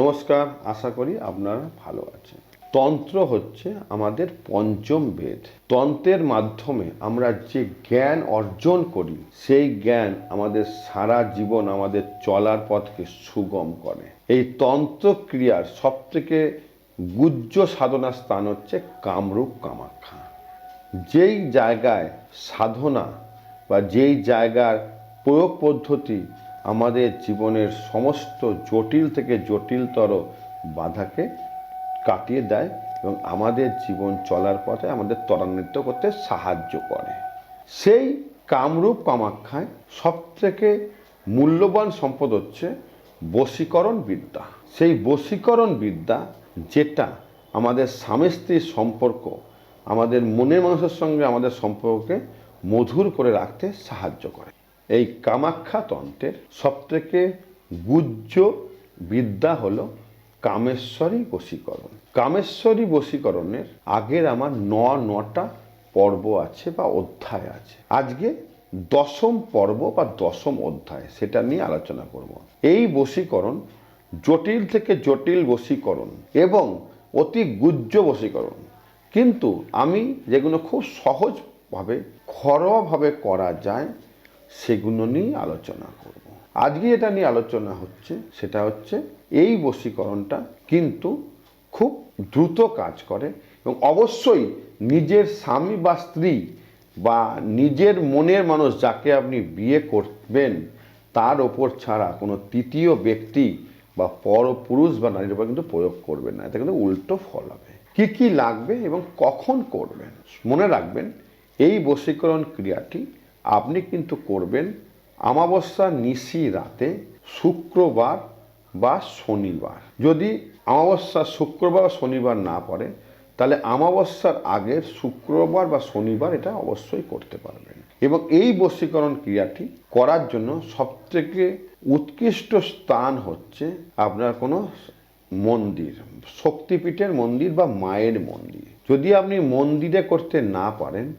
নমস্কার, আশা করি আপনারা ভালো আছেন। তন্ত্র হচ্ছে আমাদের পঞ্চম বেদ। তন্ত্রের মাধ্যমে আমরা যে জ্ঞান অর্জন করি, সেই জ্ঞান আমাদের সারা জীবন আমাদের চলার পথকে সুগম করে। এই তন্ত্র ক্রিয়ার সবথেকে গুজ্জ সাধনা স্থান হচ্ছে কামরূপ কামাখ্যা। যেই জায়গায় সাধনা বা যেই জায়গার প্রয়োগ পদ্ধতি আমাদের জীবনের সমস্ত জটিল থেকে জটিলতর বাধাকে কাটিয়ে দেয় এবং আমাদের জীবন চলার পথে আমাদের ত্বরান্বিত করতে সাহায্য করে। সেই কামরূপ কামাখ্যায় সবথেকে মূল্যবান সম্পদ হচ্ছে বশীকরণ বিদ্যা। সেই বশীকরণ বিদ্যা যেটা আমাদের স্বামী স্ত্রীর সম্পর্ক, আমাদের মনের মানুষের সঙ্গে আমাদের সম্পর্ককে মধুর করে রাখতে সাহায্য করে। এই কামাখ্যা তন্ত্রের সবথেকে গুজ্জ বিদ্যা হলো কামেশ্বরী বশীকরণ। কামেশ্বরী বশীকরণের আগের আমার ন নটা পর্ব আছে বা অধ্যায় আছে। আজকে দশম পর্ব বা দশম অধ্যায়, সেটা নিয়ে আলোচনা করব। এই বশীকরণ জটিল থেকে জটিল বশীকরণ এবং অতি গুজ্জ বশীকরণ। কিন্তু আমি যেগুলো খুব সহজভাবে, ঘরোয়াভাবে করা যায় সেগুলো নিয়ে আলোচনা করব। আজকে এটা নিয়ে আলোচনা হচ্ছে, সেটা হচ্ছে এই বশীকরণটা কিন্তু খুব দ্রুত কাজ করে এবং অবশ্যই নিজের স্বামী বা স্ত্রী বা নিজের মনের মানুষ যাকে আপনি বিয়ে করবেন, তার ওপর ছাড়া কোনো তৃতীয় ব্যক্তি বা পর পুরুষ বা নারীর উপর কিন্তু প্রয়োগ করবেন না। এটা কিন্তু উল্টো ফল হবে। কি কি লাগবে এবং কখন করবেন? মনে রাখবেন, এই বশীকরণ ক্রিয়াটি আপনি কিন্তু করবেন আমাবস্যা নিশি রাতে শুক্রবার বা শনিবার। যদি আমাবস্যা শুক্রবার বা শনিবার না পড়ে, তাহলে আমাবস্যার আগের শুক্রবার বা শনিবার এটা অবশ্যই করতে পারবেন। এবং এই বশীকরণ ক্রিয়াটি করার জন্য সবথেকে উৎকৃষ্ট স্থান হচ্ছে আপনার কোনো মন্দির, শক্তিপীঠের মন্দির বা মায়ের মন্দির। যদি আপনি মন্দিরে করতে না পারেন,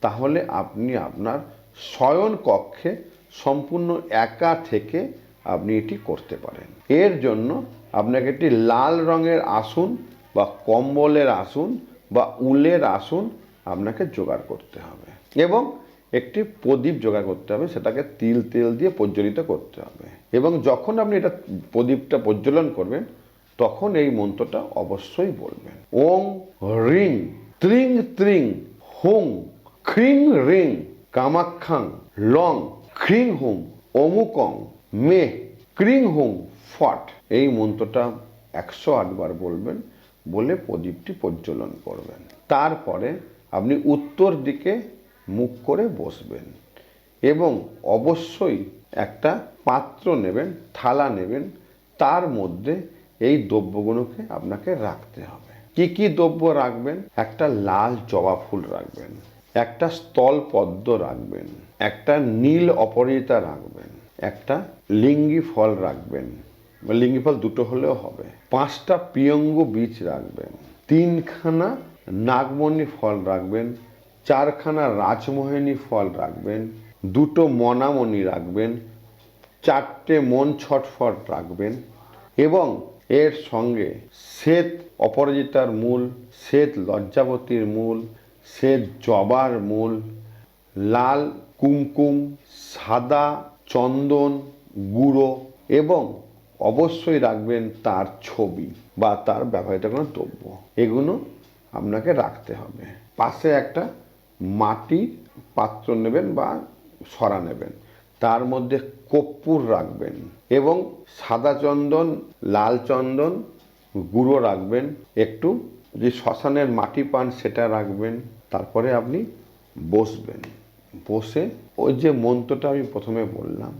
তাহলে আপনি আপনার শয়ন কক্ষে সম্পূর্ণ একা থেকে আপনি এটি করতে পারেন। এর জন্য আপনাকে একটি লাল রঙের আসন বা কম্বলের আসন বা উলের আসন আপনাকে জোগাড় করতে হবে এবং একটি প্রদীপ জোগাড় করতে হবে, সেটাকে তিল তেল দিয়ে প্রজ্বলিত করতে হবে। এবং যখন আপনি এটা প্রদীপটা প্রজ্বলন করবেন, তখন এই মন্ত্রটা অবশ্যই বলবেন। ওং রিং, ত্রিং ত্রিং, হুং, খ্রিং রিং কামাখ্যাং, লং খ্রিং হুং অমুকং, মে ক্রিং হুং ফট। এই মন্ত্রটা একশো আটবার বলবেন, বলে প্রদীপটি প্রজ্বলন করবেন। তারপরে আপনি উত্তর দিকে মুখ করে বসবেন এবং অবশ্যই একটা পাত্র নেবেন, থালা নেবেন, তার মধ্যে এই দ্রব্যগুলোকে আপনাকে রাখতে হবে। কি কি দ্রব্য রাখবেন? একটা লাল জবা ফুল রাখবেন। একটা স্থল পদ্ম রাখবেন, একটা নীল অপরিতা রাখবেন, একটা লিঙ্গি ফল রাখবেন। লিঙ্গি ফল দুটো হলেও হবে। পাঁচটা প্রিয়ঙ্গ বীজ রাখবেন, তিনখানা নাগমণি ফল রাখবেন, চারখানা রাজমোহিনী ফল রাখবেন, দুটো মনামণি রাখবেন, চারটে মন ছটফট রাখবেন এবং এর সঙ্গে শ্বেত অপরাজিতার মূল, শ্বেত লজ্জাবতীর মূল শ্বেত জবার মূল। লাল কুমকুম, সাদা চন্দন গুঁড়ো এবং অবশ্যই রাখবেন তার ছবি বা তার ব্যবহৃত কোনো দ্রব্য। এগুলো আপনাকে রাখতে হবে। পাশে একটা মাটির পাত্র নেবেন বা সরা নেবেন। তার মধ্যে কর্পূর রাখবেন এবং সাদা চন্দন, লাল চন্দন গুঁড়ো রাখবেন। একটু যে শ্মশানের মাটি পান সেটা রাখবেন। তারপরে আপনি বসবেন। বসে ওই যে মন্ত্রটা আমি প্রথমে বললাম,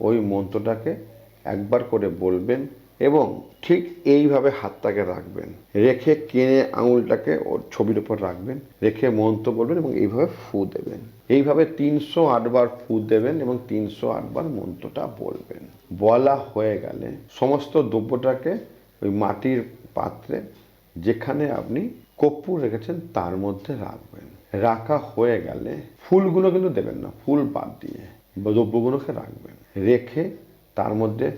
ওই মন্ত্রটাকে একবার করে বলবেন এবং ঠিক এইভাবে হাতটাকে রাখবেন। রেখে কেনে আঙুলটাকে ওর ছবির উপর রাখবেন, রেখে মন্ত্র বলবেন এবং এইভাবে ফু দেবেন। এইভাবে তিনশো আটবার ফু দেবেন এবং তিনশো আটবার মন্ত্রটা বলবেন। বলা হয়ে গেলে সমস্ত দ্রব্যটাকে ওই মাটির পাত্রে যেখানে আপনি কর্পূর রেখেছেন, তার মধ্যে রাখবেন। রাখা হয়ে গেলে ফুলগুলো কিন্তু দেবেন না, ফুল বাদ দিয়ে দ্রব্যগুলোকে রাখবেন। রেখে তার মধ্যে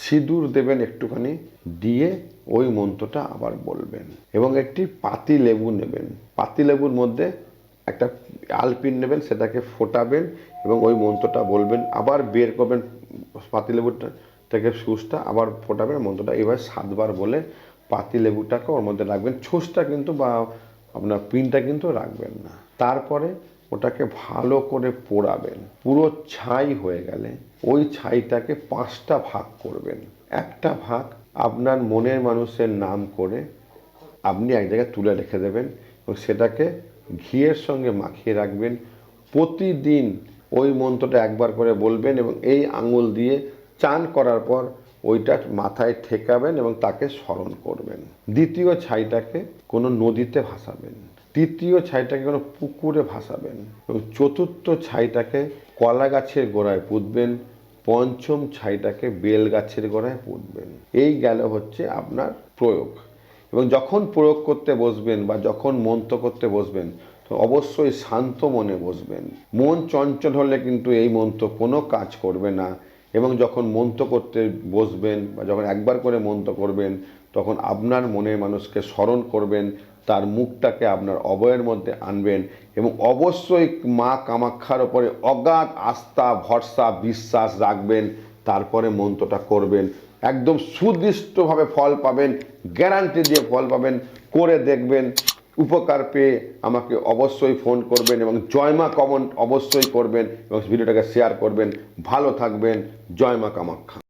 সিঁদুর দেবেন একটুখানি, দিয়ে ওই মন্ত্রটা আবার বলবেন। এবং একটি পাতি লেবু নেবেন। পাতি লেবুর মধ্যে একটা আলপিন নেবেন, সেটাকে ফোটাবেন এবং ওই মন্ত্রটা বলবেন। আবার বের করবেন পাতিলেবুটা থেকে সুসটা আবার ফোটাবেন, মন্ত্রটা এবার সাতবার বলে পাতিলেবুটাকে ওর মধ্যে রাখবেন। ছুসটা কিন্তু বা আপনার পিনটা কিন্তু রাখবেন না। তারপরে ওটাকে ভালো করে পোড়াবেন। পুরো ছাই হয়ে গেলে ওই ছাইটাকে পাঁচটা ভাগ করবেন। একটা ভাগ আপনার মনের মানুষের নাম করে আপনি এক জায়গায় তুলে রেখে দেবেন এবং সেটাকে ঘিয়ের সঙ্গে মাখিয়ে রাখবেন। প্রতিদিন ওই মন্ত্রটা একবার করে বলবেন এবং এই আঙুল দিয়ে চান করার পর ওইটা মাথায় ঠেকাবেন এবং তাকে স্মরণ করবেন। দ্বিতীয় ছাইটাকে কোনো নদীতে ভাসাবেন। তৃতীয় ছাইটাকে কোনো পুকুরে ভাসাবেন এবং চতুর্থ ছাইটাকে কলা গাছের গোড়ায় পুঁতবেন। পঞ্চম ছাইটাকে বেল গাছের গোড়ায় পুঁতবেন। এই গেল হচ্ছে আপনার প্রয়োগ। এবং যখন প্রয়োগ করতে বসবেন বা যখন মন্ত্র করতে বসবেন, তো অবশ্যই শান্ত মনে বসবেন। মন চঞ্চল হলে কিন্তু এই মন্ত্র কোনো কাজ করবে না। এবং যখন মন্ত্র করতে বসবেন বা যখন একবার করে মন্ত্র করবেন, তখন আপনার মনে মানুষকে স্মরণ করবেন, তার মুখটাকে আপনার অবয়ের মধ্যে আনবেন এবং অবশ্যই মা কামাক্ষার ওপরে অগাধ আস্থা, ভরসা, বিশ্বাস রাখবেন, তারপরে মন্ত্রটা করবেন। একদম সুদৃষ্টভাবে ফল পাবেন, গ্যারান্টি দিয়ে ফল পাবেন, করে দেখবেন। উপকার পেয়ে আমাকে অবশ্যই ফোন করবেন এবং জয়মা কমন অবশ্যই করবেন এবং ভিডিওটাকে শেয়ার করবেন। ভালো থাকবেন। জয়মা কামাখ্যা।